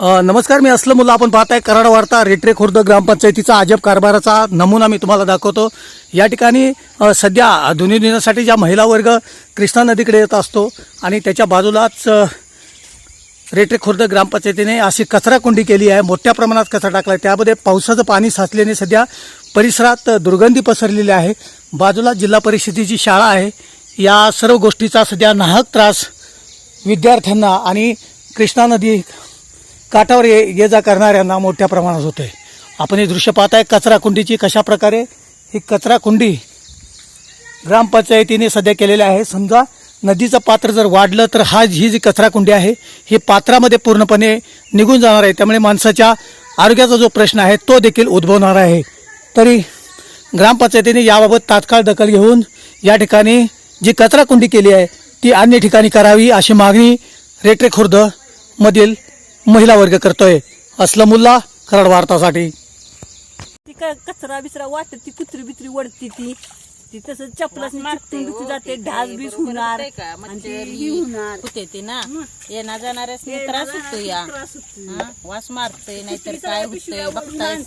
नमस्कार मी असलं मुलं. आपण पाहताय कराड वार्ता रेट्रे खुर्द ग्रामपंचायतीचा अजब कारभाराचा नमुना मी तुम्हाला दाखवतो. या ठिकाणी सध्या सध्या धुनीधुण्यासाठी ज्या महिला वर्ग कृष्णा नदीकडे येत असतो आणि त्याच्या बाजूलाच रेटरे रेट्रे खुर्द ग्रामपंचायतीने अशी कचराकुंडी केली आहे. मोठ्या प्रमाणात कचरा टाकला आहे. त्यामध्ये पावसाचं पाणी साचल्याने सध्या परिसरात दुर्गंधी पसरलेली आहे. बाजूला जिल्हा परिषदेची शाळा आहे. या सर्व गोष्टीचा सध्या नाहक त्रास विद्यार्थ्यांना आणि कृष्णा नदी काठावर ये ये जा करणाऱ्यांना मोठ्या प्रमाणात होतोय. आपण हे दृश्य पाहताय कचरा कुंडीची कशा प्रकारे? ही कचरा कुंडी ग्रामपंचायतीने सध्या केलेली आहे. समजा नदीचं पात्र जर वाढलं तर हा ही जी कचरा कुंडी आहे ही पात्रामध्ये पूर्णपणे निघून जाणार आहे. त्यामुळे माणसाच्या आरोग्याचा जो प्रश्न आहे तो देखील उद्भवणार आहे. तरी ग्रामपंचायतीने याबाबत तात्काळ दखल घेऊन या ठिकाणी जी कचरा कुंडी केली आहे ती अन्य ठिकाणी करावी अशी मागणी रेटरे खुर्द मधील महिला वर्ग करतोय. असलमुल्ला कराड वार्तासाठी ती काय कचरा बिचरा वाटत ती कुत्री बित्री वडती ती. ती तसं चपलाच चिकटून बिकटून जाते ढास बीस होणार. आणि ते ही होणार. होते ते ना? येणार जाणाऱ्यास त्रास होतो या. त्रास होतो. हा, वास मारतोय नाहीतर काय होतंय? वरून